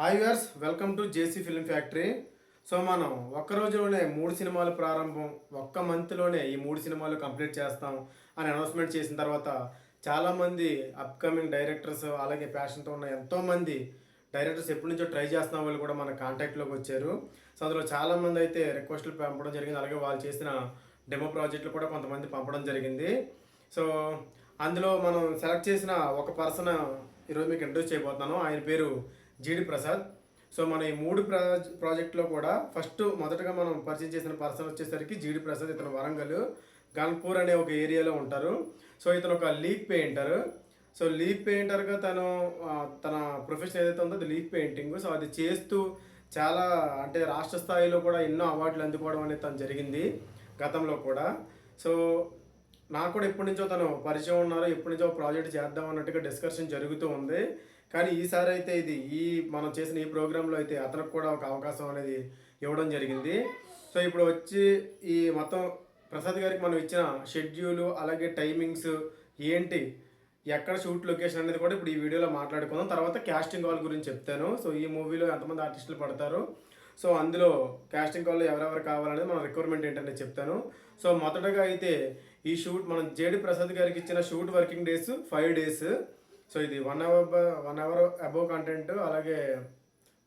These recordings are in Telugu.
Hi viewers welcome to JC film factory. So మనం ఒక్క రోజులోనే మూడు సినిమాలు ప్రారంభం ఒక్క మంత్లోనే ఈ మూడు సినిమాలు కంప్లీట్ చేస్తాం అని అనౌన్స్మెంట్ చేసిన తర్వాత చాలామంది అప్కమింగ్ డైరెక్టర్స్ అలాగే ప్యాషన్తో ఉన్న ఎంతోమంది డైరెక్టర్స్ ఎప్పటి నుంచో ట్రై చేస్తున్న వాళ్ళు కూడా మన కాంటాక్ట్లోకి వచ్చారు. సో అందులో చాలామంది అయితే రిక్వెస్ట్లు పంపడం జరిగింది అలాగే వాళ్ళు చేసిన డెమో ప్రాజెక్టులు కూడా కొంతమంది పంపడం జరిగింది. సో అందులో మనం సెలెక్ట్ చేసిన ఒక పర్సన్ ఈరోజు మీకు ఇంట్రడ్యూస్ చేయబోతున్నాను. ఆయన పేరు జీడి ప్రసాద్. సో మన ఈ మూడు ప్రా ప్రాజెక్టులో కూడా ఫస్ట్ మొదటగా మనం పరిచయం చేసిన పర్సన్ వచ్చేసరికి జీడి ప్రసాద్ ఇతను వరంగల్ గన్పూర్ అనే ఒక ఏరియాలో ఉంటారు. సో ఇతను ఒక లీప్ పెయింటర్. సో లీప్ పెయింటర్గా తను తన ప్రొఫెషన్ ఏదైతే ఉందో అది లీప్ పెయింటింగ్. సో అది చేస్తూ చాలా అంటే రాష్ట్ర స్థాయిలో కూడా ఎన్నో అవార్డులు అందుకోవడం అనేది తను జరిగింది గతంలో కూడా. సో నాకు కూడా ఎప్పటి నుంచో తను పరిచయం ఉన్నారు. ఎప్పటి నుంచో ప్రాజెక్ట్ చేద్దాం అన్నట్టుగా డిస్కషన్ జరుగుతూ ఉంది. కానీ ఈసారి అయితే ఇది ఈ మనం చేసిన ఈ ప్రోగ్రాంలో అయితే అతనికి కూడా ఒక అవకాశం అనేది ఇవ్వడం జరిగింది. సో ఇప్పుడు వచ్చి ఈ మొత్తం ప్రసాద్ గారికి మనం ఇచ్చిన షెడ్యూలు అలాగే టైమింగ్స్ ఏంటి ఎక్కడ షూట్ లొకేషన్ అనేది కూడా ఇప్పుడు ఈ వీడియోలో మాట్లాడుకుందాం. తర్వాత క్యాస్టింగ్ కాల్ గురించి చెప్తాను. సో ఈ మూవీలో ఎంతమంది ఆర్టిస్టులు పడతారు. సో అందులో క్యాస్టింగ్ కాల్లో ఎవరెవరు కావాలనేది మన రిక్వైర్మెంట్ ఏంటనేది చెప్తాను. సో మొదటగా అయితే ఈ షూట్ మనం జేడి ప్రసాద్ గారికి ఇచ్చిన shoot working days five days. So ఇది one hour one hour above content అలాగే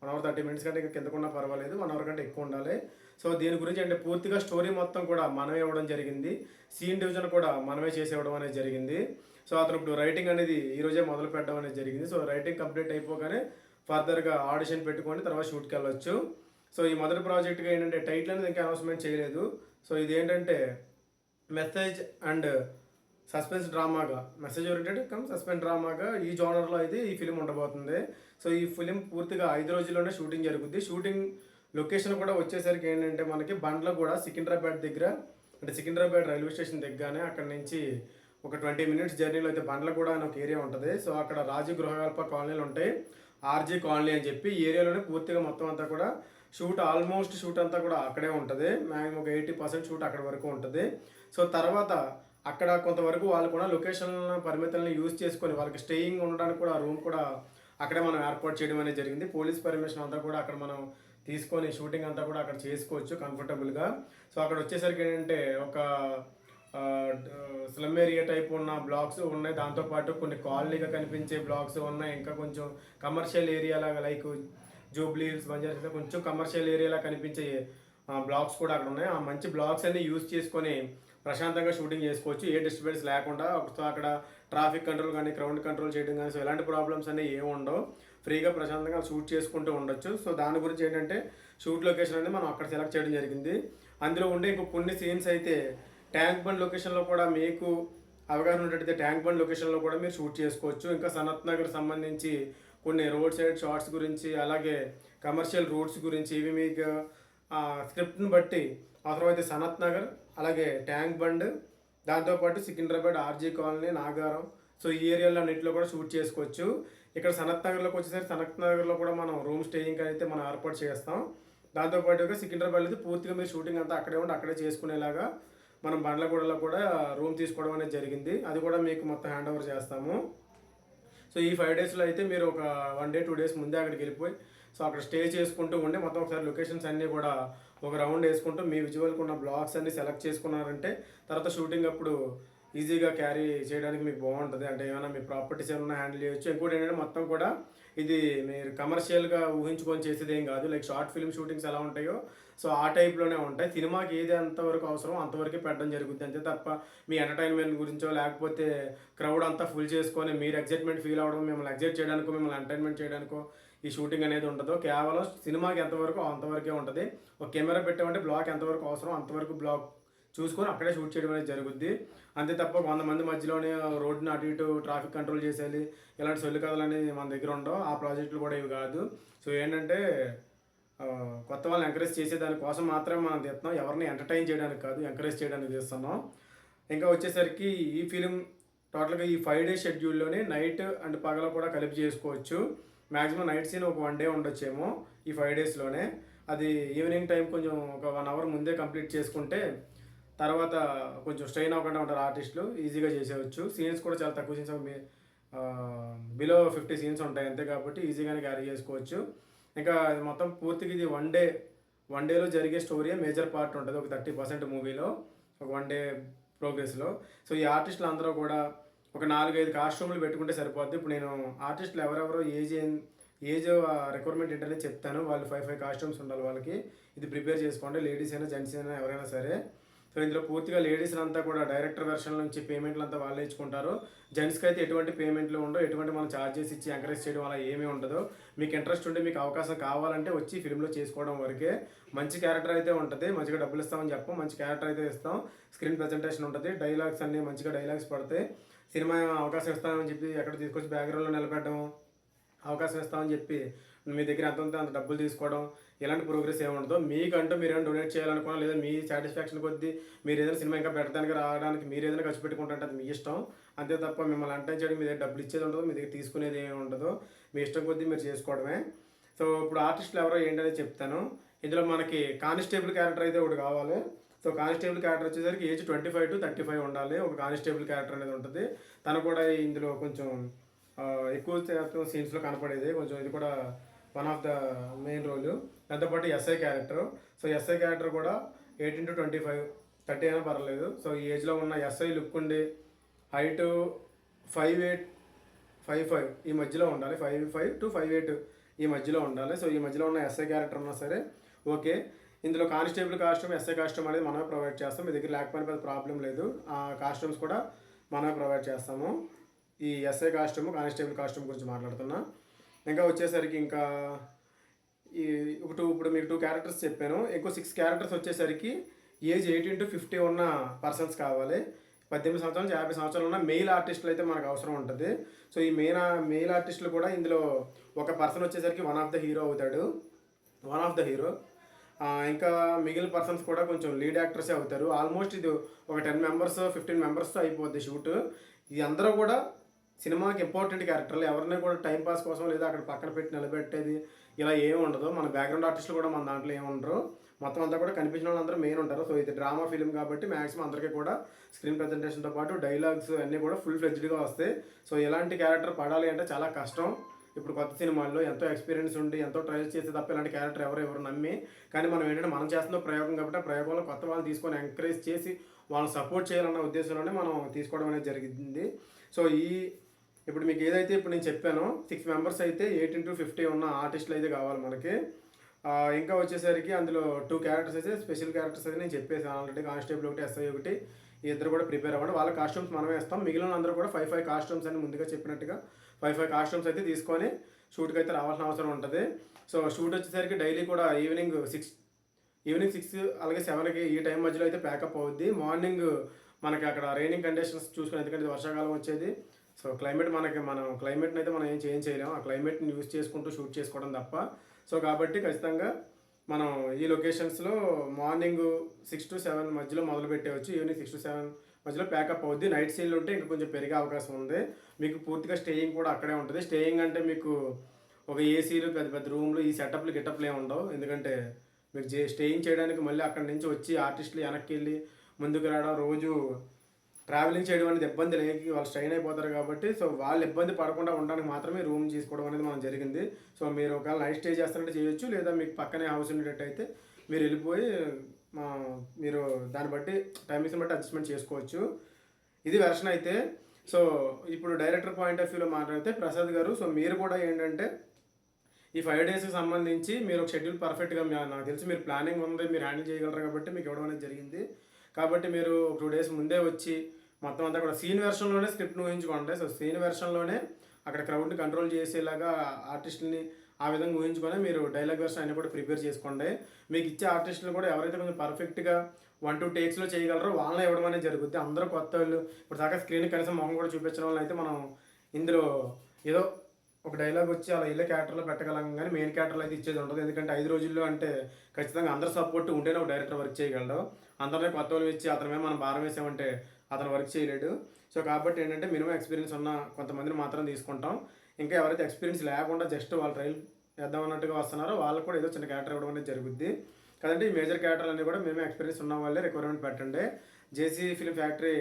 వన్ అవర్ థర్టీ మినిట్స్ కంటే ఇంకా కిందకున్నా పర్వాలేదు. వన్ అవర్ కంటే ఎక్కువ ఉండాలి. సో దీని గురించి అంటే పూర్తిగా స్టోరీ మొత్తం కూడా మనమే ఇవ్వడం జరిగింది. సీన్ డివిజన్ కూడా మనమే చేసి ఇవ్వడం అనేది జరిగింది. సో అతను ఇప్పుడు రైటింగ్ అనేది ఈరోజే మొదలు పెట్టడం అనేది జరిగింది. సో రైటింగ్ కంప్లీట్ అయిపోగానే ఫర్దర్గా ఆడిషన్ పెట్టుకొని తర్వాత షూట్కి వెళ్ళొచ్చు. సో ఈ మొదటి ప్రాజెక్ట్గా ఏంటంటే టైటిల్ అనేది ఇంకా అనౌన్స్మెంట్ చేయలేదు. సో ఇది ఏంటంటే మెసేజ్ అండ్ సస్పెన్స్ డ్రామాగా మెసేజ్ ఓరియంటెడ్ కమ్ సస్పెన్స్ డ్రామాగా ఈ జోనర్లో అయితే ఈ ఫిలిం ఉండబోతుంది. సో ఈ ఫిలిం పూర్తిగా ఐదు రోజుల్లోనే షూటింగ్ జరుగుద్ది. షూటింగ్ లొకేషన్ కూడా వచ్చేసరికి ఏంటంటే మనకి బండ్ల కూడా సికింద్రాబాద్ దగ్గర అంటే సికింద్రాబాద్ రైల్వే స్టేషన్ దగ్గరనే అక్కడ నుంచి ఒక ట్వంటీ మినిట్స్ జర్నీలో అయితే బండ్ల కూడా అని ఒక ఏరియా ఉంటుంది. సో అక్కడ రాజు గృహకల్ప కాలనీలు ఉంటాయి. ఆర్జీ కాలనీ అని చెప్పి ఏరియాలోనే పూర్తిగా మొత్తం అంతా కూడా షూట్ ఆల్మోస్ట్ షూట్ అంతా కూడా అక్కడే ఉంటుంది. మ్యాక్సిమం ఒక ఎయిటీ పర్సెంట్ షూట్ అక్కడ వరకు ఉంటుంది. సో తర్వాత అక్కడ కొంతవరకు వాళ్ళు కూడా లొకేషన్ పరిమితులను యూజ్ చేసుకొని వాళ్ళకి స్టేయింగ్ ఉండడానికి కూడా రూమ్ కూడా అక్కడే మనం ఏర్పాటు చేయడం అనేది జరిగింది. పోలీస్ పర్మిషన్ అంతా కూడా అక్కడ మనం తీసుకొని షూటింగ్ అంతా కూడా అక్కడ చేసుకోవచ్చు కంఫర్టబుల్గా. సో అక్కడ వచ్చేసరికి ఏంటంటే ఒక స్లమ్ ఏరియా టైప్ ఉన్న బ్లాక్స్ ఉన్నాయి. దాంతోపాటు కొన్ని కాలనీగా కనిపించే బ్లాక్స్ ఉన్నాయి. ఇంకా కొంచెం కమర్షియల్ ఏరియా లాగా లైక్ జూబ్లీ హిల్స్ బంజారా కొంచెం కమర్షియల్ ఏరియాలా కనిపించే బ్లాక్స్ కూడా అక్కడ ఉన్నాయి. ఆ మంచి బ్లాక్స్ అన్ని యూజ్ చేసుకొని ప్రశాంతంగా షూటింగ్ చేసుకోవచ్చు. ఏ డిస్టర్బెన్స్ లేకుండా అక్కడ ట్రాఫిక్ కంట్రోల్ కానీ క్రౌడ్ కంట్రోల్ చేయడం కానీ సో ఎలాంటి ప్రాబ్లమ్స్ అనేవి ఏమి ఉండవు. ఫ్రీగా ప్రశాంతంగా షూట్ చేసుకుంటూ ఉండొచ్చు. సో దాని గురించి ఏంటంటే షూట్ లొకేషన్ అనేది మనం అక్కడ సెలెక్ట్ చేయడం జరిగింది. అందులో ఉండే ఇంకో కొన్ని సీన్స్ అయితే ట్యాంక్ బండ్ లొకేషన్లో కూడా మీకు అవగాహన ఉన్నట్టయితే ట్యాంక్ బండ్ లొకేషన్లో కూడా మీరు షూట్ చేసుకోవచ్చు. ఇంకా సనత్ నగర్ సంబంధించి కొన్ని రోడ్ సైడ్ షార్ట్స్ గురించి అలాగే కమర్షియల్ రూట్స్ గురించి ఇవి మీకు స్క్రిప్ట్ని బట్టి అవసరమైతే సనత్ నగర్ అలాగే ట్యాంక్ బండ్ దాంతోపాటు Secunderabad RG colony Nagaram. So ఈ ఏరియాలో అన్నింటిలో కూడా షూట్ చేసుకోవచ్చు. ఇక్కడ సనత్ నగర్లోకి వచ్చేసరికి సనత్ నగర్లో కూడా మనం రూమ్ స్టేయింగ్ అయితే మనం ఏర్పాటు చేస్తాం. దాంతోపాటుగా సికింద్రాబాద్ అయితే పూర్తిగా మీరు షూటింగ్ అంతా అక్కడే ఉండి అక్కడే చేసుకునేలాగా మనం బండ్లగూడలో కూడా రూమ్ తీసుకోవడం అనేది జరిగింది. అది కూడా మీకు మొత్తం హ్యాండ్ ఓవర్ చేస్తాము. సో ఈ ఫైవ్ డేస్లో అయితే మీరు ఒక వన్ డే టూ డేస్ ముందే అక్కడికి వెళ్ళిపోయి సో అక్కడ స్టే చేసుకుంటూ ఉండి మొత్తం ఒకసారి లొకేషన్స్ అన్నీ కూడా ఒక రౌండ్ వేసుకుంటూ మీ విజువల్కి ఉన్న బ్లాగ్స్ అన్ని సెలెక్ట్ చేసుకున్నారంటే తర్వాత షూటింగ్ అప్పుడు ఈజీగా క్యారీ చేయడానికి మీకు బాగుంటుంది. అంటే ఏమైనా మీ ప్రాపర్టీస్ ఏమైనా హ్యాండిల్ చేయొచ్చు. ఇంకోటి ఏంటంటే మొత్తం కూడా ఇది మీరు కమర్షియల్గా ఊహించుకొని చేసేది ఏం కాదు. లైక్ షార్ట్ ఫిల్మ్ షూటింగ్స్ ఎలా ఉంటాయో సో ఆ టైప్లోనే ఉంటాయి. సినిమాకి ఏది ఎంతవరకు అవసరం అంతవరకే పెట్టడం జరుగుతుంది. అంతే తప్ప మీ ఎంటర్టైన్మెంట్ గురించో లేకపోతే క్రౌడ్ అంతా ఫుల్ చేసుకొని మీరు ఎగ్జైట్మెంట్ ఫీల్ అవ్వడం మిమ్మల్ని ఎగ్జైట్ చేయడానికో మిమ్మల్ని ఎంటర్టైన్మెంట్ చేయడానికో ఈ షూటింగ్ అనేది ఉండదు కేవలం సినిమాకి ఎంతవరకు అంతవరకే ఉంటుంది ఒక కెమెరా పెట్టామంటే బ్లాక్ ఎంతవరకు అవసరం అంతవరకు బ్లాక్ చూసుకొని అక్కడే షూట్ చేయడం అనేది జరుగుద్ది. అంతే తప్ప వంద మంది మధ్యలోనే రోడ్డుని అటు ఇటు ట్రాఫిక్ కంట్రోల్ చేసేయాలి ఇలాంటి సొల్లు కథలు అనేది మన దగ్గర ఉండవు ఆ ప్రాజెక్టులు కూడా ఇవి కాదు. సో ఏంటంటే కొత్త వాళ్ళని ఎంకరేజ్ చేసే దానికోసం మాత్రమే మనం తీస్తున్నాం ఎవరిని ఎంటర్టైన్ చేయడానికి కాదు ఎంకరేజ్ చేయడానికి తీస్తున్నాం. ఇంకా వచ్చేసరికి ఈ ఫిలిం టోటల్గా ఈ ఫైవ్ డేస్ షెడ్యూల్లోనే నైట్ అండ్ పగల కూడా కలిపి చేసుకోవచ్చు. మ్యాక్సిమం నైట్ సీన్ ఒక వన్ డే ఉండొచ్చేమో ఈ ఫైవ్ డేస్లోనే. అది ఈవినింగ్ టైం కొంచెం ఒక వన్ అవర్ ముందే కంప్లీట్ చేసుకుంటే తర్వాత కొంచెం స్ట్రెయిన్ అవ్వకుండా ఉంటారు ఆర్టిస్టులు ఈజీగా చేసేవచ్చు సీన్స్ కూడా చాలా తక్కువ సీన్స్ బిలో ఫిఫ్టీ సీన్స్ ఉంటాయి అంతే కాబట్టి ఈజీగానే క్యారీ చేసుకోవచ్చు. ఇంకా అది మొత్తం పూర్తిగా ఇది వన్ డే వన్ డేలో జరిగే స్టోరీ మేజర్ పార్ట్ ఉంటుంది ఒక థర్టీ పర్సెంట్ మూవీలో ఒక వన్ డే ప్రోగ్రెస్లో. సో ఈ ఆర్టిస్టులు అందరూ కూడా ఒక నాలుగైదు కాస్ట్యూమ్లు పెట్టుకుంటే సరిపోద్ది. ఇప్పుడు నేను ఆర్టిస్టులు ఎవరెవరో ఏజ్ ఏజ్ రిక్వైర్మెంట్ ఏంటనే చెప్తాను. వాళ్ళు ఫైవ్ ఫైవ్ కాస్ట్యూమ్స్ ఉండాలి వాళ్ళకి. ఇది ప్రిపేర్ చేసుకోండి. లేడీస్ అయినా జెంట్స్ అయినా ఎవరైనా సరే. సో ఇందులో పూర్తిగా లేడీస్ అంతా కూడా డైరెక్టర్ వెర్షన్ నుంచి పేమెంట్లు అంతా వాళ్ళే ఇచ్చుకుంటారు. జెంట్స్కి అయితే ఎటువంటి పేమెంట్లు ఉండవు. ఎటువంటి మనం ఛార్జెస్ ఇచ్చి ఎంకరేజ్ చేయడం అలా ఏమీ ఉండదు. మీకు ఇంట్రెస్ట్ ఉంటే మీకు అవకాశం కావాలంటే వచ్చి ఫిల్మ్లో చేసుకోవడం వరకే. మంచి క్యారెక్టర్ అయితే ఉంటుంది. మంచిగా డబ్బులు ఇస్తామని చెప్పం. మంచి క్యారెక్టర్ అయితే ఇస్తాం. స్క్రీన్ ప్రజెంటేషన్ ఉంటుంది. డైలాగ్స్ అన్నీ మంచిగా డైలాగ్స్ పడతాయి. సినిమా అవకాశం ఇస్తామని చెప్పి ఎక్కడ తీసుకొచ్చి బ్యాక్గ్రౌండ్లో నిలబెట్టడం అవకాశం ఇస్తామని చెప్పి మీ దగ్గర ఎంత ఉంటే అంత డబ్బులు తీసుకోవడం ఇలాంటి ప్రోగ్రెస్ ఏముండదు మీకంటూ మీరు ఏమైనా డొనేట్ చేయాలనుకున్నా లేదా మీ సాటిస్ఫాక్షన్ కొద్దీ మీరు ఏదైనా సినిమా ఇంకా పెట్టడానికి రావడానికి మీరు ఏదైనా ఖర్చు పెట్టుకుంటే అది మీ ఇష్టం. అంతే తప్ప మిమ్మల్ని అంటే చేయడం మీ దగ్గర డబ్బులు ఇచ్చేది ఉండదు మీ దగ్గర తీసుకునేది ఏమి ఉండదు. మీ ఇష్టం కొద్దీ మీరు చేసుకోవడమే. సో ఇప్పుడు ఆర్టిస్టులు ఎవరో ఏంటనేది చెప్తాను. ఇందులో మనకి కానిస్టేబుల్ క్యారెక్టర్ అయితే ఒకటి కావాలి. సో కానిస్టేబుల్ క్యారెక్టర్ వచ్చేసరికి age twenty five to thirty five ఉండాలి. ఒక కానిస్టేబుల్ క్యారెక్టర్ అనేది ఉంటుంది. తను కూడా ఇందులో కొంచెం ఎక్కువ శాతం సీన్స్లో కనపడేది. కొంచెం ఇది కూడా one of the main role. దాంతోపాటు SI character. So SI character కూడా eighteen to twenty five thirty అయినా పర్లేదు సో ఈ ఏజ్లో ఉన్న ఎస్ఐ లుక్ ఉండి height five eight five five ఈ మధ్యలో ఉండాలి. Five five to five eight ఈ మధ్యలో ఉండాలి. సో ఈ మధ్యలో ఉన్న ఎస్ఐ క్యారెక్టర్ ఉన్నా సరే ఓకే. ఇందులో కానిస్టేబుల్ కాస్ట్యూమ్ ఎస్ఐ కాస్ట్యూమ్ అనేది మనమే ప్రొవైడ్ చేస్తాం. మీ దగ్గర లేకపోయినా పెద్ద ప్రాబ్లం లేదు. ఆ కాస్ట్యూమ్స్ కూడా మనమే ప్రొవైడ్ చేస్తాము. ఈ ఎస్ఐ కాస్ట్యూమ్ కానిస్టేబుల్ కాస్ట్యూమ్ గురించి మాట్లాడుతున్నా. ఇంకా వచ్చేసరికి ఇంకా ఈ ఒక టూ ఇప్పుడు మీకు టూ క్యారెక్టర్స్ చెప్పాను. ఇంకో సిక్స్ క్యారెక్టర్స్ వచ్చేసరికి ఏజ్ ఎయిటీన్ టు ఫిఫ్టీ ఉన్న పర్సన్స్ కావాలి. పద్దెనిమిది సంవత్సరాల నుంచి యాభై సంవత్సరాలు ఉన్న మెయిల్ ఆర్టిస్టులు అయితే మనకు అవసరం ఉంటుంది. సో ఈ మెయిన్ మెయిల్ ఆర్టిస్టులు కూడా ఇందులో ఒక పర్సన్ వచ్చేసరికి వన్ ఆఫ్ ద హీరో అవుతాడు. వన్ ఆఫ్ ద హీరో ఇంకా మిగిలిన పర్సన్స్ కూడా కొంచెం లీడ్ యాక్టర్సే అవుతారు. ఆల్మోస్ట్ ఇది ఒక టెన్ మెంబర్స్ ఫిఫ్టీన్ మెంబర్స్తో అయిపోద్ది షూట్ ఇది అందరూ కూడా సినిమాకి ఇంపార్టెంట్ క్యారెక్టర్లు ఎవరిని కూడా టైం పాస్ కోసం లేదా అక్కడ పక్కన పెట్టి నిలబెట్టేది ఇలా ఏమి ఉండదు. మన బ్యాక్గ్రౌండ్ ఆర్టిస్టులు కూడా మన దాంట్లో ఏమి ఉండరు. మొత్తం అంతా కూడా కనిపించిన వాళ్ళందరూ మెయిన్ ఉంటారు. సో ఇది డ్రామా ఫిలిం కాబట్టి మాక్సిమం అందరికీ కూడా స్క్రీన్ ప్రజెంటేషన్తో పాటు డైలాగ్స్ అన్నీ కూడా ఫుల్ ఫ్లెజ్డ్గా వస్తాయి. సో ఇలాంటి క్యారెక్టర్ పడాలి అంటే చాలా కష్టం. ఇప్పుడు కొత్త సినిమాల్లో ఎంతో ఎక్స్పీరియన్స్ ఉండి ఎంతో ట్రయల్స్ చేసే తప్ప ఇలాంటి క్యారెక్టర్ ఎవరు ఎవరు నమ్మి. కానీ మనం ఏంటంటే మనం చేస్తున్న ప్రయోగం కాబట్టి ఆ ప్రయోగంలో కొత్త వాళ్ళని తీసుకొని ఎంకరేజ్ చేసి వాళ్ళని సపోర్ట్ చేయాలన్న ఉద్దేశంలోనే మనం తీసుకోవడం అనేది జరిగింది. సో ఈ ఇప్పుడు మీకు ఏదైతే ఇప్పుడు నేను చెప్పానో సిక్స్ మెంబర్స్ అయితే ఎయిటీన్ టు ఫిఫ్టీ ఉన్న ఆర్టిస్టులు అయితే కావాలి మనకి. ఇంకా వచ్చేసరికి అందులో టూ క్యారెక్టర్స్ అయితే స్పెషల్ క్యారెక్టర్స్ అయితే నేను చెప్పేసాను ఆల్రెడీ కానిస్టేబుల్ ఒకటి ఎస్ఐ ఒకటి ఇద్దరు కూడా ప్రిపేర్ అవ్వండి. వాళ్ళ కాస్ట్యూమ్స్ మనమే ఇస్తాం మిగిలిన అందరూ కూడా ఫైవ్ ఫైవ్ కాస్ట్యూమ్స్ అని ముందుగా చెప్పినట్టుగా ఫైవ్ ఫైవ్ కాస్ట్యూమ్స్ అయితే తీసుకొని షూట్కి అయితే రావాల్సిన అవసరం ఉంటుంది. సో షూట్ వచ్చేసరికి డైలీ కూడా ఈవినింగ్ సిక్స్ ఈవినింగ్ సిక్స్ అలాగే సెవెన్కి ఈ టైం మధ్యలో అయితే ప్యాకప్ అవుద్ది. మార్నింగ్ మనకి అక్కడ రైనింగ్ కండిషన్స్ చూసుకుని ఎందుకంటే వర్షాకాలం వచ్చేది. సో క్లైమేట్ మనకి మనం క్లైమేట్ని అయితే మనం ఏం చేంజ్ చేయలేము ఆ క్లైమేట్ని యూస్ చేసుకుంటూ షూట్ చేసుకోవడం తప్ప. సో కాబట్టి ఖచ్చితంగా మనం ఈ లొకేషన్స్లో మార్నింగ్ సిక్స్ టు సెవెన్ మధ్యలో మొదలు పెట్టేవచ్చు ఈవినింగ్ సిక్స్ టు సెవెన్ మధ్యలో ప్యాకప్ అవుద్ది. నైట్ సీన్లు ఉంటే ఇంకా కొంచెం పెరిగే అవకాశం ఉంది. మీకు పూర్తిగా స్టేయింగ్ కూడా అక్కడే ఉంటుంది. స్టేయింగ్ అంటే మీకు ఒక ఏసీలు పెద్ద పెద్ద రూమ్లు ఈ సెటప్లు గిటప్లు ఏమి ఉండవు. ఎందుకంటే మీరు జే స్టేయింగ్ చేయడానికి మళ్ళీ అక్కడి నుంచి వచ్చి ఆర్టిస్టులు వెనక్కి వెళ్ళి ముందుకు రావడం రోజు ట్రావెలింగ్ చేయడం అనేది ఇబ్బంది లేక వాళ్ళు స్ట్రైన్ అయిపోతారు కాబట్టి సో వాళ్ళు ఇబ్బంది పడకుండా ఉండడానికి మాత్రమే రూమ్ తీసుకోవడం అనేది మనం జరిగింది. సో మీరు ఒకవేళ నైట్ స్టే చేస్తారంటే చేయొచ్చు లేదా మీకు పక్కనే హౌస్ ఉండేటట్టు అయితే మీరు వెళ్ళిపోయి మీరు దాన్ని బట్టి టైమింగ్స్ని బట్టి అడ్జస్ట్మెంట్ చేసుకోవచ్చు. ఇది వెర్షన్ అయితే సో ఇప్పుడు డైరెక్టర్ పాయింట్ ఆఫ్ వ్యూలో మాట్లాడితే ప్రసాద్ గారు సో మీరు కూడా ఏంటంటే ఈ ఫైవ్ డేస్కి సంబంధించి మీరు ఒక షెడ్యూల్ పర్ఫెక్ట్గా మీ- నాకు తెలిసి మీరు ప్లానింగ్ ఉంది మీరు హ్యాండిల్ చేయగలరు కాబట్టి మీకు ఇవ్వడం అనేది జరిగింది. కాబట్టి మీరు ఒక టూ డేస్ ముందే వచ్చి మొత్తం అంతా కూడా సీన్ వెర్షన్లోనే స్క్రిప్ట్ ఊహించుకోండి. సో సీన్ వెర్షన్లోనే అక్కడ క్రౌడ్ని కంట్రోల్ చేసేలాగా ఆర్టిస్ట్ని ఆ విధంగా ఊహించుకొని మీరు డైలాగ్ వర్షన్ అయినా కూడా ప్రిపేర్ చేసుకోండి. మీకు ఇచ్చే ఆర్టిస్టులు కూడా ఎవరైతే కొంచెం పర్ఫెక్ట్గా వన్ టూ టేక్స్లో చేయగలరో వాళ్ళని ఇవ్వడం అనేది జరుగుద్ది. అందరూ కొత్త వాళ్ళు. ఇప్పుడు దాకా స్క్రీన్ కనీసం మొహం కూడా చూపించడం వల్ల అయితే మనం ఇందులో ఏదో ఒక డైలాగ్ వచ్చి అలా ఇళ్ళ క్యారెక్టర్లో పెట్టగలం కానీ మెయిన్ క్యారెక్టర్లో అయితే ఇచ్చేది ఉండదు. ఎందుకంటే ఐదు రోజుల్లో అంటే ఖచ్చితంగా అందరు సపోర్ట్ ఉంటేనే ఒక డైరెక్టర్ వర్క్ చేయగలడు. అందరినీ కొత్త వాళ్ళు ఇచ్చి అతని మీద మనం భారం వేసామంటే అతను వర్క్ చేయలేడు. సో కాబట్టి ఏంటంటే మినిమం ఎక్స్పీరియన్స్ ఉన్న కొంతమందిని మాత్రం తీసుకుంటాం. ఇంకా ఎవరైతే ఎక్స్పీరియన్స్ లేకుండా జస్ట్ వాళ్ళు ట్రైల్ వేద్దాం అన్నట్టుగా వస్తున్నారో వాళ్ళకు కూడా ఏదో చిన్న క్యాటర్ ఇవ్వడం అనేది జరుగుద్ది. కదంటే ఈ మేజర్ క్యారెక్టర్ అన్ని కూడా మినిమం ఎక్స్పీరియన్స్ ఉన్న వాళ్ళే రిక్వైర్మెంట్ పెట్టండి. JC film factory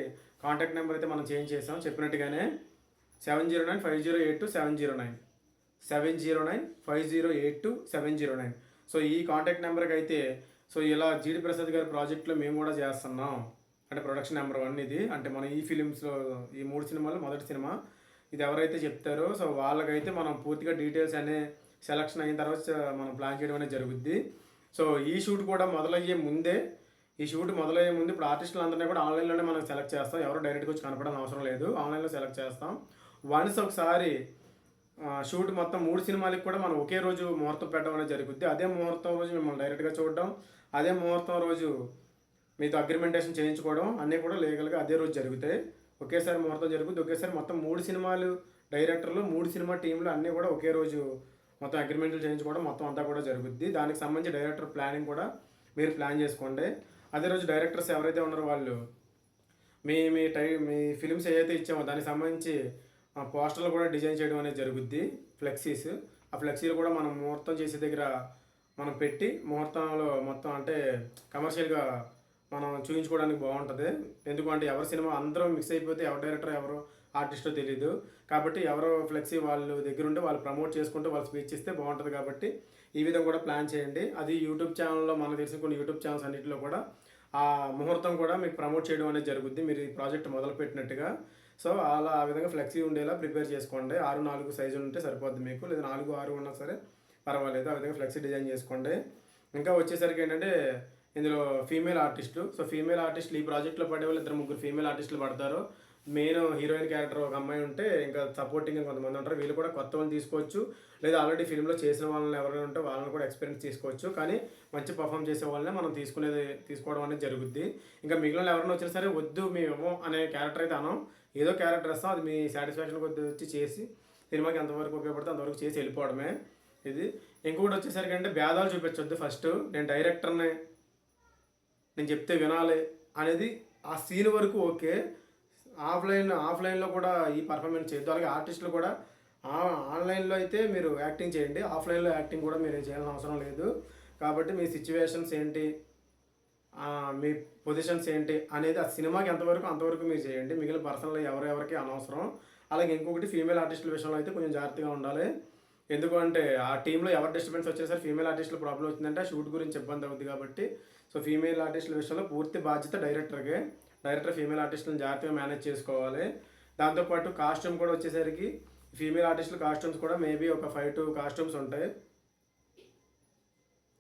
contact number అయితే మనం చేంజ్ చేసాం చెప్పినట్టుగానే. Seven zero nine five zero eight two seven zero nine. Seven zero nine five zero eight two seven zero nine. So ఈ కాంటాక్ట్ నెంబర్కి అయితే సో ఇలా జీడి ప్రసాద్ గారి ప్రాజెక్ట్లో మేము కూడా చేస్తున్నాం. అంటే ప్రొడక్షన్ నెంబర్ వన్ ఇది. అంటే మన ఈ ఫిలిమ్స్లో ఈ మూడు సినిమాలు మొదటి సినిమా. ఇది ఎవరైతే చెప్తారో సో వాళ్ళకైతే మనం పూర్తిగా డీటెయిల్స్ అనే సెలక్షన్ అయిన తర్వాత మనం ప్లాన్ చేయడం అనేది జరుగుద్ది. సో ఈ షూట్ కూడా మొదలయ్యే ముందే ఈ షూట్ మొదలయ్యే ముందు ఇప్పుడు ఆర్టిస్టులు అందరినీ కూడా ఆన్లైన్లోనే మనం సెలెక్ట్ చేస్తాం. ఎవరు డైరెక్ట్గా వచ్చి కనపడడం అవసరం లేదు. ఆన్లైన్లో సెలెక్ట్ చేస్తాం. వన్స్ ఒకసారి షూట్ మొత్తం మూడు సినిమాలకి కూడా మనం ఒకే రోజు ముహూర్తం పెట్టడం అనేది జరుగుద్ది. అదే ముహూర్తం రోజు మిమ్మల్ని డైరెక్ట్గా చూడడం. అదే ముహూర్తం రోజు మీతో అగ్రిమెంటేషన్ చేయించుకోవడం అన్నీ కూడా లీగల్గా అదే రోజు జరుగుతాయి. ఒకేసారి ముహూర్తం జరుగుతుంది. ఒకేసారి మొత్తం మూడు సినిమాలు డైరెక్టర్లు మూడు సినిమా టీంలు అన్నీ కూడా ఒకే రోజు మొత్తం అగ్రిమెంట్లు చేయించుకోవడం మొత్తం అంతా కూడా జరుగుద్ది. దానికి సంబంధించి డైరెక్టర్ ప్లానింగ్ కూడా మీరు ప్లాన్ చేసుకోండి. అదే రోజు డైరెక్టర్స్ ఎవరైతే ఉన్నారో వాళ్ళు మీ మీ టై మీ ఫిలిమ్స్ ఏదైతే ఇచ్చామో దానికి సంబంధించి ఆ పోస్టర్లు కూడా డిజైన్ చేయడం అనేది జరుగుద్ది. ఫ్లెక్సీస్. ఆ ఫ్లెక్సీలు కూడా మనం ముహూర్తం చేసే దగ్గర మనం పెట్టి ముహూర్తంలో మొత్తం అంటే కమర్షియల్గా మనం చూపించుకోవడానికి బాగుంటుంది. ఎందుకంటే ఎవరి సినిమా అందరూ మిక్స్ అయిపోతే ఎవరు డైరెక్టర్ ఎవరు ఆర్టిస్టో తెలియదు కాబట్టి ఎవరో ఫ్లెక్సీ వాళ్ళు దగ్గర ఉండి వాళ్ళు ప్రమోట్ చేసుకుంటూ వాళ్ళు స్పీచ్ ఇస్తే బాగుంటుంది కాబట్టి ఈ విధంగా కూడా ప్లాన్ చేయండి. అది యూట్యూబ్ ఛానల్లో మనకు తెలిసిన కొన్ని యూట్యూబ్ ఛానల్స్ అన్నింటిలో కూడా ఆ ముహూర్తం కూడా మీకు ప్రమోట్ చేయడం అనేది జరుగుద్ది. మీరు ఈ ప్రాజెక్ట్ మొదలుపెట్టినట్టుగా. సో అలా ఆ విధంగా ఫ్లెక్సీ ఉండేలా ప్రిపేర్ చేసుకోండి. ఆరు నాలుగు సైజులు ఉంటే సరిపోద్ది మీకు. లేదా నాలుగు ఆరు ఉన్నా సరే పర్వాలేదు. ఆ విధంగా ఫ్లెక్సీ డిజైన్ చేసుకోండి. ఇంకా వచ్చేసరికి ఏంటంటే ఇందులో ఫీమేల్ ఆర్టిస్టులు సో ఫీమేల్ ఆర్టిస్టులు ఈ ప్రాజెక్ట్లో పడే వాళ్ళు ఇద్దరు ముగ్గురు ఫీమేల్ ఆర్టిస్టులు పడతారు. మెయిన్ హీరోయిన్ క్యారెక్టర్ ఒక అమ్మాయి ఉంటే ఇంకా సపోర్టింగ్ కొంతమంది ఉంటారు. వీళ్ళు కూడా కొత్త వాళ్ళని తీసుకోవచ్చు. లేదా ఆల్రెడీ ఫిల్మ్లో చేసిన వాళ్ళని ఎవరైనా ఉంటే వాళ్ళని కూడా ఎక్స్పీరియన్స్ తీసుకోవచ్చు. కానీ మంచి పర్ఫామ్ చేసే వాళ్ళనే మనం తీసుకునేది తీసుకోవడం అనేది జరుగుద్ది. ఇంకా మిగిలిన ఎవరైనా వచ్చినా సరే వద్దు మేము అనే క్యారెక్టర్ అయితే అనం. ఏదో క్యారెక్టర్ వస్తాం అది మీ సాటిస్ఫాక్షన్ కొద్ది వచ్చి చేసి సినిమాకి ఎంతవరకు ఉపయోగపడితే అంతవరకు చేసి వెళ్ళిపోవడమే. ఇది. ఇంకొకటి వచ్చేసరికి అంటే భేదాలు చూపించొద్దు ఫస్ట్ నేను డైరెక్టర్ని నేను చెప్తే వినాలి అనేది ఆ సీన్ వరకు ఓకే. ఆఫ్లైన్ ఆఫ్లైన్లో కూడా ఈ పర్ఫార్మెన్స్ చేయొద్దు. అలాగే ఆర్టిస్టులు కూడా ఆన్లైన్లో అయితే మీరు యాక్టింగ్ చేయండి. ఆఫ్లైన్లో యాక్టింగ్ కూడా మీరు చేయాల్సిన అవసరం లేదు. కాబట్టి మీ సిచ్యువేషన్స్ ఏంటి? మీ పొజిషన్స్ ఏంటి? అనేది ఆ సినిమాకి ఎంతవరకు అంతవరకు మీరు చేయండి. మిగిలిన పర్సనల్ ఎవరెవరికి అనవసరం. అలాగే ఇంకొకటి ఫీమేల్ ఆర్టిస్టుల విషయంలో అయితే కొంచెం జాగ్రత్తగా ఉండాలి. ఎందుకంటే ఆ టీంలో ఎవరు డిస్టర్బెన్స్ వచ్చేసరికి ఫీమేల్ ఆర్టిస్టుల ప్రాబ్లం వచ్చిందంటే షూట్ గురించి ఇబ్బంది అవుతుంది కాబట్టి సో ఫీమేల్ ఆర్టిస్టుల విషయంలో పూర్తి బాధ్యత డైరెక్టర్కే. డైరెక్టర్ ఫీమేల్ ఆర్టిస్టులను జాగ్రత్తగా మేనేజ్ చేసుకోవాలి. దాంతోపాటు కాస్ట్యూమ్ కూడా వచ్చేసరికి ఫీమేల్ ఆర్టిస్టుల కాస్ట్యూమ్స్ కూడా మేబీ ఒక ఫైవ్ టు కాస్ట్యూమ్స్ ఉంటాయి.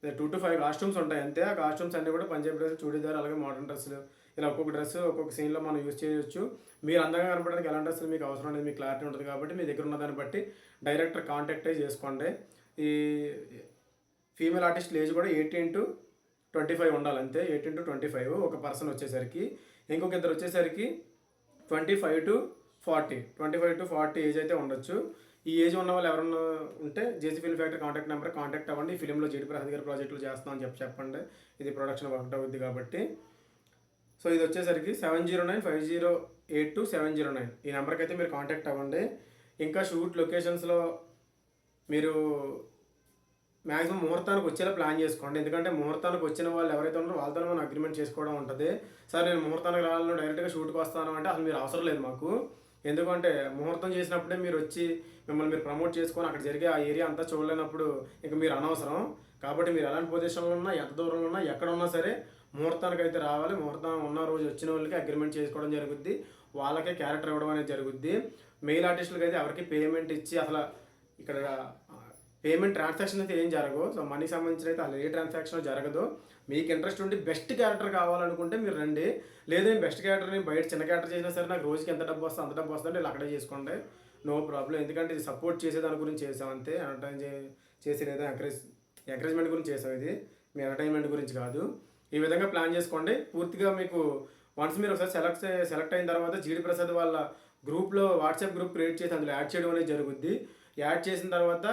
టూ టు ఫైవ్ కాస్ట్యూమ్స్ ఉంటాయి అంతే. ఆ కాస్ట్యూమ్స్ అన్నీ కూడా పంజాబీ డ్రెస్ చూడీదార్. అలాగే మోడర్న్ డ్రెస్సులు. ఇలా ఒక్కొక్క డ్రెస్ ఒక్కొక్క సీన్లో మనం యూజ్ చేయొచ్చు. మీరు అందంగా కనపడడానికి ఎలాంటి డ్రెస్సులు మీకు అవసరం అనేది మీకు క్లారిటీ ఉంటుంది కాబట్టి మీ దగ్గర ఉన్న దాన్ని బట్టి డైరెక్టర్ కాంటాక్ట్ అయి చేసుకోండి. ఈ ఫీమేల్ ఆర్టిస్ట్ ఏజ్ కూడా ఎయిటీన్ టు ట్వంటీ ఫైవ్ ఉండాలంతే ఎయిటీన్ టు ట్వంటీ ఫైవ్ ఒక పర్సన్ వచ్చేసరికి. ఇంకొక ఇద్దరు వచ్చేసరికి twenty five to forty. Twenty five to forty age అయితే ఉండొచ్చు. ఈ ఏజ్ ఉన్న వాళ్ళు ఎవరన్నా ఉంటే JC film factory contact number contact అవ్వండి. ఈ ఫిలింలో జీడి ప్రసాద్ గారి ప్రాజెక్టులు చేస్తాం అని చెప్పి చెప్పండి. ఇది ప్రొడక్షన్ వర్క్ అవుద్ది కాబట్టి. సో ఇది వచ్చేసరికి seven zero nine five zero eight two seven zero nine. ఈ నెంబర్కి అయితే మీరు కాంటాక్ట్ అవ్వండి. ఇంకా షూట్ లొకేషన్స్లో మీరు మ్యాక్సిమం ముహూర్తానికి వచ్చేలా ప్లాన్ చేసుకోండి. ఎందుకంటే ముహూర్తానికి వచ్చిన వాళ్ళు ఎవరైతే ఉన్నారో వాళ్ళతో మనం అగ్రిమెంట్ చేసుకోవడం ఉంటుంది. సార్ నేను ముహూర్తానికి రావాలని డైరెక్ట్గా షూట్కి వస్తాను అంటే అసలు మీరు అవసరం లేదు మాకు. ఎందుకంటే ముహూర్తం చేసినప్పుడే మీరు వచ్చి మిమ్మల్ని మీరు ప్రమోట్ చేసుకొని అక్కడ జరిగే ఆ ఏరియా అంతా చూడలేనప్పుడు ఇక మీరు అనవసరం. కాబట్టి మీరు ఎలాంటి పొజిషన్లో ఉన్నా ఎంత దూరంలో ఉన్నా ఎక్కడ ఉన్నా సరే ముహూర్తానికి అయితే రావాలి. ముహూర్తం ఉన్న రోజు వచ్చిన వాళ్ళకి అగ్రిమెంట్ చేసుకోవడం జరుగుద్ది. వాళ్ళకే క్యారెక్టర్ ఇవ్వడం అనేది జరుగుద్ది. మెయిల్ ఆర్టిస్టులకి అయితే ఎవరికి పేమెంట్ ఇచ్చి అసలు ఇక్కడ పేమెంట్ ట్రాన్సాక్షన్ అయితే ఏం జరగవు. సో మనీ సంబంధించిన అయితే అసలు ఏ ట్రాన్సాక్షన్ జరగదు. మీకు ఇంట్రెస్ట్ ఉండి బెస్ట్ క్యారెక్టర్ కావాలనుకుంటే మీరు రండి. లేదు నేను బెస్ట్ క్యారెక్టర్ని బయట చిన్న క్యారెక్టర్ చేసినా సరే నాకు రోజుకి ఎంత డబ్బు వస్తుంది అంత డబ్బు వస్తుంది అంటే అక్కడే చేసుకోండి. నో ప్రాబ్లం ఎందుకంటే ఇది సపోర్ట్ చేసే దాని గురించి చేసాం అంతే. ఎంటర్టైన్ చేసి లేదా ఎంకరేజ్ ఎంకరేజ్మెంట్ గురించి చేసాం ఇది. మీ ఎంటర్టైన్మెంట్ గురించి కాదు. ఈ విధంగా ప్లాన్ చేసుకోండి. పూర్తిగా మీకు వన్స్ మీరు ఒకసారి సెలెక్ట్ సెలెక్ట్ అయిన తర్వాత జీడి ప్రసాద్ వాళ్ళ గ్రూప్లో వాట్సాప్ గ్రూప్ క్రియేట్ చేసి అందులో యాడ్ చేయడం అనేది జరుగుద్ది. యాడ్ చేసిన తర్వాత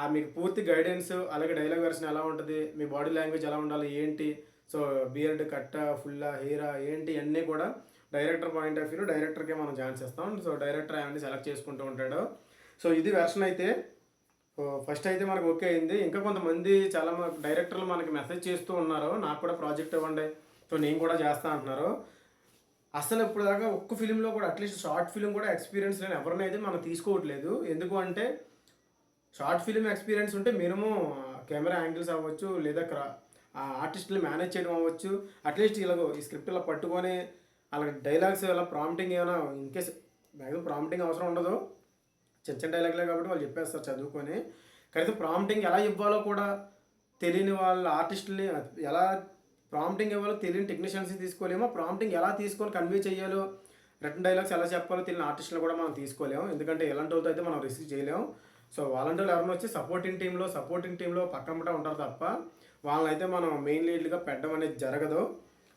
ఆ మీకు పూర్తి గైడెన్స్ అలాగే డైలాగ్ వెర్షన్ ఎలా ఉంటుంది మీ బాడీ లాంగ్వేజ్ ఎలా ఉండాలి ఏంటి? సో బియర్డ్ కట్ట ఫుల్లా హెయిరా ఏంటి? అన్నీ కూడా డైరెక్టర్ పాయింట్ ఆఫ్ వ్యూ డైరెక్టర్కే మనం ఛాన్స్ ఇస్తాం సో డైరెక్టర్ అవన్నీ సెలెక్ట్ చేసుకుంటూ ఉంటాడు. సో ఇది వెర్షన్ అయితే ఫస్ట్ అయితే మనకు ఓకే అయింది. ఇంకా కొంతమంది చాలా డైరెక్టర్లు మనకి మెసేజ్ చేస్తూ ఉన్నారు. నాకు కూడా ప్రాజెక్ట్ ఇవ్వండి. సో నేను కూడా చేస్తా అంటున్నారు. అసలు ఇప్పుడు దాకా ఒక్క ఫిలింలో కూడా అట్లీస్ట్ షార్ట్ ఫిలిం కూడా ఎక్స్పీరియన్స్ లేని ఎవరినైతే మనం తీసుకోవట్లేదు. ఎందుకు అంటే షార్ట్ ఫిల్మ్ ఎక్స్పీరియన్స్ ఉంటే మినిమం కెమెరా యాంగిల్స్ అవ్వచ్చు లేదా క్రా ఆర్టిస్ట్ని మేనేజ్ చేయడం అవ్వచ్చు. అట్లీస్ట్ ఇలా ఈ స్క్రిప్ట్ ఇలా పట్టుకొని అలా డైలాగ్స్ ఇలా ప్రాంప్టింగ్ ఏమైనా ఇన్కేస్ మ్యాక్సిమం ప్రాంప్టింగ్ అవసరం ఉండదు. చిన్న చిన్న డైలాగ్లే కాబట్టి వాళ్ళు చెప్పేస్తారు చదువుకొని. కనీసం ప్రాంప్టింగ్ ఎలా ఇవ్వాలో కూడా తెలియని వాళ్ళ ఆర్టిస్టుల్ని ఎలా ప్రాంప్టింగ్ ఇవ్వాలో తెలియని టెక్నీషియన్స్ని తీసుకోలేమో ప్రాంప్టింగ్ ఎలా తీసుకొని కన్వే చేయాలో రిటర్న్ డైలాగ్స్ ఎలా చెప్పాలో తెలియని ఆర్టిస్టులు కూడా మనం తీసుకోలేము. ఎందుకంటే ఎలాంటి వాళ్ళతో అయితే మనం రిసీవ్ చేయలేము. సో వాలంటీర్లు ఎవరైనా వచ్చి సపోర్టింగ్ టీంలో సపోర్టింగ్ టీంలో పక్కన ఉంటారు తప్ప వాళ్ళని అయితే మనం మెయిన్ లీడ్గా పెట్టడం అనేది జరగదు.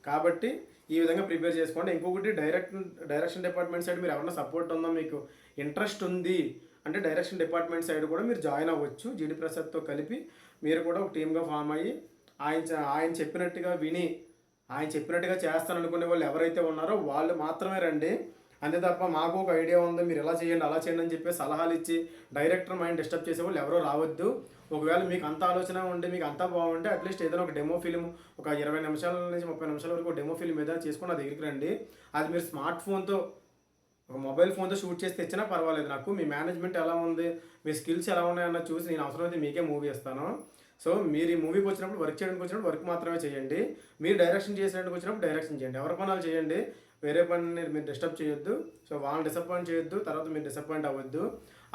కాబట్టి ఈ విధంగా ప్రిపేర్ చేసుకోండి. ఇంకొకటి డైరెక్ట్ డైరెక్షన్ డిపార్ట్మెంట్ సైడ్ మీరు ఎవరైనా సపోర్ట్ ఉందో మీకు ఇంట్రెస్ట్ ఉంది అంటే డైరెక్షన్ డిపార్ట్మెంట్ సైడ్ కూడా మీరు జాయిన్ అవ్వచ్చు. జీడి ప్రసాద్తో కలిపి మీరు కూడా ఒక టీమ్గా ఫామ్ అయ్యి ఆయన ఆయన చెప్పినట్టుగా విని ఆయన చెప్పినట్టుగా చేస్తాననుకునే వాళ్ళు ఎవరైతే ఉన్నారో వాళ్ళు మాత్రమే రండి. అంతే తప్ప మాకు ఒక ఐడియా ఉంది మీరు ఎలా చేయండి అలా చేయండి అని చెప్పి సలహాలు ఇచ్చి డైరెక్టర్ మైండ్ డిస్టర్బ్ చేసే వాళ్ళు ఎవరో రావద్దు. ఒకవేళ మీకు అంత ఆలోచన ఉంటే మీకు అంతా బాగుంటే అట్లీస్ట్ ఏదైనా ఒక డెమో ఫిలిం ఒక ఇరవై నిమిషాల నుంచి ముప్పై నిమిషాల వరకు డెమో ఫిల్మ్ ఏదైనా చేసుకుని నా దగ్గరికి రండి. అది మీరు స్మార్ట్ ఫోన్తో ఒక మొబైల్ ఫోన్తో షూట్ చేసి తెచ్చినా పర్వాలేదు నాకు. మీ మేనేజ్మెంట్ ఎలా ఉంది మీ స్కిల్స్ ఎలా ఉన్నాయన్న చూసి నేను అవసరమైతే మీకే మూవీ ఇస్తాను. సో మీరు ఈ మూవీకి వచ్చినప్పుడు వర్క్ చేయడానికి వచ్చినప్పుడు వర్క్ మాత్రమే చేయండి. మీరు డైరెక్షన్ చేసినట్టుకు వచ్చినప్పుడు డైరెక్షన్ చేయండి. ఎవరి పనులు చేయండి వేరే పని మీరు డిస్టర్బ్ చేయొద్దు. సో వాళ్ళని డిసప్పాయింట్ చేయొద్దు. తర్వాత మీరు డిసప్పాయింట్ అవ్వద్దు.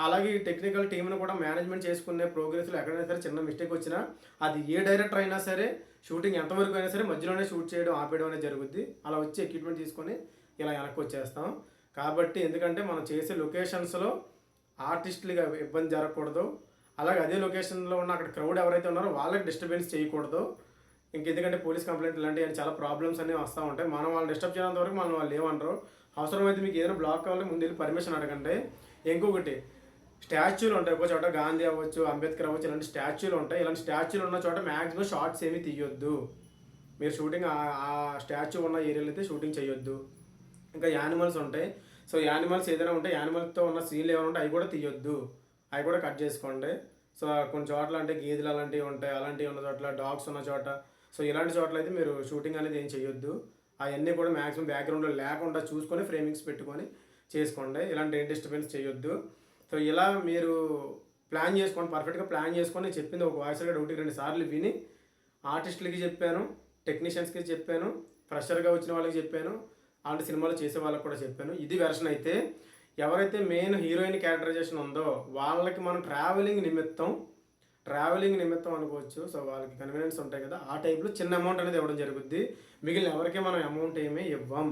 అలాగే ఈ టెక్నికల్ టీంను కూడా మేనేజ్మెంట్ చేసుకునే ప్రోగ్రెస్లో ఎక్కడైనా సరే చిన్న మిస్టేక్ వచ్చినా అది ఏ డైరెక్టర్ అయినా సరే షూటింగ్ ఎంతవరకు అయినా సరే మధ్యలోనే షూట్ చేయడం ఆపేయడం అనేది జరుగుద్ది. అలా వచ్చి ఎక్విప్మెంట్ తీసుకొని ఇలా వెనక్కి వచ్చేస్తాం. కాబట్టి ఎందుకంటే మనం చేసే లొకేషన్స్లో ఆర్టిస్టులుగా ఇబ్బంది జరగకూడదు. అలాగే అదే లొకేషన్లో ఉన్న అక్కడ క్రౌడ్ ఎవరైతే ఉన్నారో వాళ్ళకి డిస్టర్బెన్స్ చేయకూడదు. ఇంకెందుకంటే పోలీస్ కంప్లైంట్ ఇలాంటివి చాలా ప్రాబ్లమ్స్ అనేవి వస్తూ ఉంటాయి. మనం వాళ్ళని డిస్టర్బ్ చేయడం వరకు మనం వాళ్ళు ఏమంటారు? అవసరమైతే మీకు ఏదైనా బ్లాక్ కావాలి ముందు వెళ్ళి పర్మిషన్ అడగండి. ఇంకొకటి స్టాచ్యూలు ఉంటాయి. ఒక చోట గాంధీ అవ్వచ్చు అంబేద్కర్ అవ్వచ్చు ఇలాంటి స్టాచ్యూలు ఉంటాయి. ఇలాంటి స్టాచ్యూలు ఉన్న చోట మ్యాక్సిమం షార్ట్స్ ఏమీ తీయొద్దు. మీరు షూటింగ్ ఆ- ఆ స్టాచ్యూ ఉన్న ఏరియాలో అయితే షూటింగ్ చేయొద్దు. ఇంకా యానిమల్స్ ఉంటాయి. సో యానిమల్స్ ఏదైనా ఉంటే యానిమల్స్తో ఉన్న సీన్లు ఏమైనా ఉంటే అవి కూడా తీయొద్దు. అవి కూడా కట్ చేసుకోండి. సో కొన్ని చోట్ల అంటే గేదెలు అలాంటివి ఉంటాయి. అలాంటివి ఉన్న చోట్ల డాగ్స్ ఉన్న చోట సో ఇలాంటి చోట్ల అయితే మీరు షూటింగ్ అనేది ఏం చేయొద్దు అవన్నీ కూడా మ్యాక్సిమం బ్యాక్గ్రౌండ్లో లేకుండా చూసుకొని ఫ్రేమింగ్స్ పెట్టుకొని చేసుకోండి. ఇలాంటి ఏం డిస్టర్బెన్స్ చేయొద్దు సో ఇలా మీరు ప్లాన్ చేసుకొని పర్ఫెక్ట్గా ప్లాన్ చేసుకొని నేను చెప్పింది ఒక వాయిస్గా ఒకటి రెండు సార్లు విని ఆర్టిస్టులకి చెప్పాను టెక్నీషియన్స్కి చెప్పాను ఫ్రెషర్గా వచ్చిన వాళ్ళకి చెప్పాను అలాంటి సినిమాలు చేసే వాళ్ళకి కూడా చెప్పాను. ఇది వెర్షన్ అయితే ఎవరైతే మెయిన్ హీరోయిన్ క్యారెక్టరైజేషన్ ఉందో వాళ్ళకి మనం ట్రావెలింగ్ నిమిత్తం ట్రావెలింగ్ నిమిత్తం అనుకోవచ్చు. సో వాళ్ళకి కన్వీనియన్స్ ఉంటాయి కదా ఆ టైప్లో చిన్న అమౌంట్ అనేది ఇవ్వడం జరుగుద్ది. మిగిలిన ఎవరికీ మనం అమౌంట్ ఏమీ ఇవ్వం.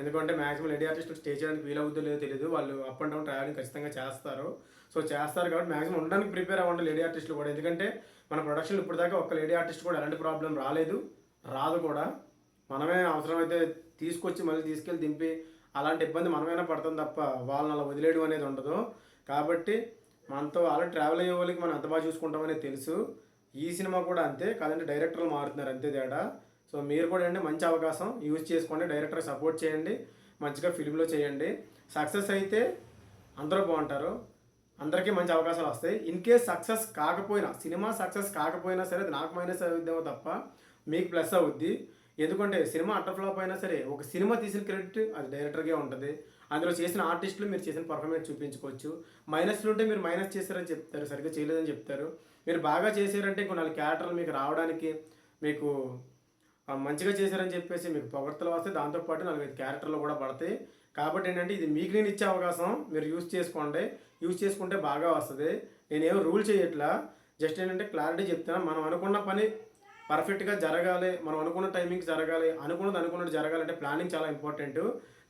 ఎందుకంటే మాక్సిమం లేడీ ఆర్టిస్టులు స్టే చేయడానికి వీలవుద్దో లేదో తెలియదు వాళ్ళు అప్ అండ్ డౌన్ ట్రావెలింగ్ ఖచ్చితంగా చేస్తారు. సో చేస్తారు కాబట్టి మాక్సిమం ఉండడానికి ప్రిపేర్ అవ్వండి లేడీ ఆర్టిస్టులు కూడా. ఎందుకంటే మన ప్రొడక్షన్ ఇప్పుడు దాకా ఒక్క లేడీ ఆర్టిస్ట్ కూడా ఎలాంటి ప్రాబ్లం రాలేదు. రాదు కూడా. మనమే అవసరమైతే తీసుకొచ్చి మళ్ళీ తీసుకెళ్ళి దింపి అలాంటి ఇబ్బంది మనమైనా పడతాం తప్ప వాళ్ళని అలా వదిలేయడం అనేది ఉండదు. కాబట్టి మనతో ఆల్రెడీ ట్రావెల్ అయ్యే వాళ్ళకి మనం ఎంత బాగా చూసుకుంటామని తెలుసు. ఈ సినిమా కూడా అంతే కాదంటే డైరెక్టర్లు మారుతున్నారు అంతే తేడా. సో మీరు కూడా అండి మంచి అవకాశం యూజ్ చేసుకోండి డైరెక్టర్ సపోర్ట్ చేయండి మంచిగా ఫిల్మ్లో చేయండి. సక్సెస్ అయితే అందరూ బాగుంటారు అందరికీ మంచి అవకాశాలు వస్తాయి. ఇన్ కేస్ సక్సెస్ కాకపోయినా సినిమా సక్సెస్ కాకపోయినా సరే అది నాకు మైనస్ అవుద్దేమో తప్ప మీకు ప్లస్ అవుద్ది. ఎందుకంటే సినిమా అట్టర్ ఫ్లాప్ అయినా సరే ఒక సినిమా తీసిన క్రెడిట్ అది డైరెక్టర్గా ఉంటుంది. అందులో చేసిన ఆర్టిస్టులు మీరు చేసిన పర్ఫార్మెన్స్ చూపించుకోవచ్చు. మైనస్లు ఉంటే మీరు మైనస్ చేశారని చెప్తారు సరిగ్గా చేయలేదని చెప్తారు. మీరు బాగా చేశారంటే ఇంకో నాలుగు క్యారెక్టర్లు మీకు రావడానికి మీకు మంచిగా చేశారని చెప్పేసి మీకు పొగడ్తలు వస్తాయి. దాంతోపాటు నాలుగైదు క్యారెక్టర్లు కూడా పడతాయి. కాబట్టి ఏంటంటే ఇది మీకు నేను ఇచ్చే అవకాశం. మీరు యూజ్ చేసుకోండి. యూజ్ చేసుకుంటే బాగా వస్తుంది. నేనేం రూల్ చేయట్లా. జస్ట్ ఏంటంటే క్లారిటీ చెప్తాను మనం అనుకున్న పని పర్ఫెక్ట్గా జరగాలి. మనం అనుకున్న టైమింగ్కి జరగాలి. అనుకున్నది అనుకున్నట్టు జరగాలంటే ప్లానింగ్ చాలా ఇంపార్టెంట్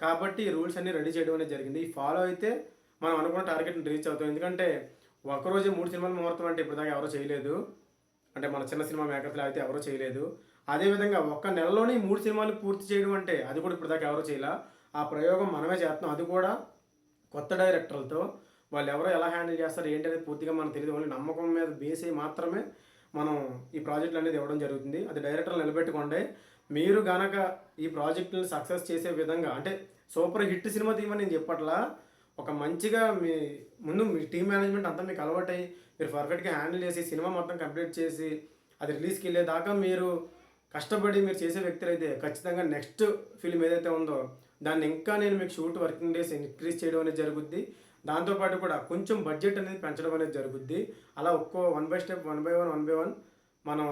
కాబట్టి ఈ రూల్స్ అన్ని రెడీ చేయడం అనేది జరిగింది. ఈ ఫాలో అయితే మనం అనుకున్న టార్గెట్ని రీచ్ అవుతాం. ఎందుకంటే ఒకరోజు మూడు సినిమాలు ముహూర్తం అంటే ఇప్పుడు దాకా ఎవరో చేయలేదు. అంటే మన చిన్న సినిమా మేకప్లో అయితే ఎవరో చేయలేదు. అదేవిధంగా ఒక్క నెలలోనే మూడు సినిమాలు పూర్తి చేయడం అంటే అది కూడా ఇప్పుడు దాకా ఎవరో చేయలే. ఆ ప్రయోగం మనమే చేస్తున్నాం. అది కూడా కొత్త డైరెక్టర్లతో వాళ్ళు ఎవరో ఎలా హ్యాండిల్ చేస్తారు ఏంటి అనేది పూర్తిగా మనకు తెలియదు ఓన్లీ నమ్మకం మీద బేస్ అయ్యి మాత్రమే మనం ఈ ప్రాజెక్టులు అనేది ఇవ్వడం జరుగుతుంది. అది డైరెక్టర్లు నిలబెట్టుకోండి. మీరు గనక ఈ ప్రాజెక్టుని సక్సెస్ చేసే విధంగా అంటే సూపర్ హిట్ సినిమా తీయమని నేను చెప్పట్లా ఒక మంచిగా మీ ముందు మీ టీం మేనేజ్మెంట్ అంతా మీకు అలవాటై మీరు పర్ఫెక్ట్గా హ్యాండిల్ చేసి సినిమా మొత్తం కంప్లీట్ చేసి అది రిలీజ్కి వెళ్ళేదాకా మీరు కష్టపడి మీరు చేసే వ్యక్తులు అయితే ఖచ్చితంగా నెక్స్ట్ ఫిల్మ్ ఏదైతే ఉందో దాన్ని ఇంకా నేను మీకు షూట్ వర్కింగ్ డేస్ ఇంక్రీజ్ చేయడం అనేది జరుగుద్ది. దాంతోపాటు కూడా కొంచెం బడ్జెట్ అనేది పెంచడం అనేది జరుగుద్ది. అలా ఒక్కో one by step one by one one by one మనం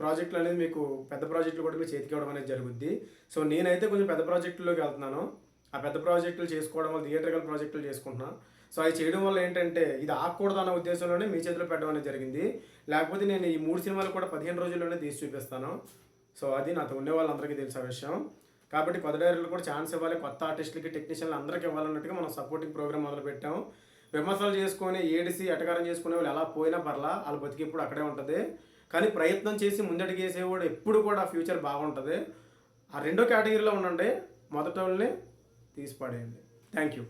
ప్రాజెక్టులు అనేది మీకు పెద్ద ప్రాజెక్టులు కూడా మీ చేతికి ఇవ్వడం అనేది జరుగుద్ది. సో నేనైతే కొంచెం పెద్ద ప్రాజెక్టుల్లోకి వెళ్తున్నాను. ఆ పెద్ద ప్రాజెక్టులు చేసుకోవడం వల్ల థియేటర్కల్ ప్రాజెక్టులు చేసుకుంటున్నాను సో అవి చేయడం వల్ల ఏంటంటే ఇది ఆగకూడదు అన్న ఉద్దేశంలోనే మీ చేతిలో పెట్టడం అనేది జరిగింది. లేకపోతే నేను ఈ మూడు సినిమాలు కూడా పదిహేను రోజుల్లోనే తీసి చూపిస్తాను. సో అది నాతో ఉండే వాళ్ళందరికీ తెలిసిన విషయం. కాబట్టి కొత్త డైరెక్టర్లు కూడా ఛాన్స్ ఇవ్వాలి. కొత్త ఆర్టిస్టులకి టెక్నీషియన్లు అందరికీ ఇవ్వాలన్నట్టుగా మనం సపోర్టింగ్ ప్రోగ్రామ్ మొదలుపెట్టాం. విమర్శలు చేసుకొని ఏడిసి ఎటకారం చేసుకునే వాళ్ళు ఎలా పోయినా పర్లా వాళ్ళ బతికి ఇప్పుడు అక్కడే ఉంటుంది. కానీ ప్రయత్నం చేసి ముందడిగేసేవాడు ఎప్పుడు కూడా ఫ్యూచర్ బాగుంటుంది. ఆ రెండో కేటగిరీలో ఉండండి. మొదట వాళ్ళని తీసి పడేయండి థ్యాంక్ యూ.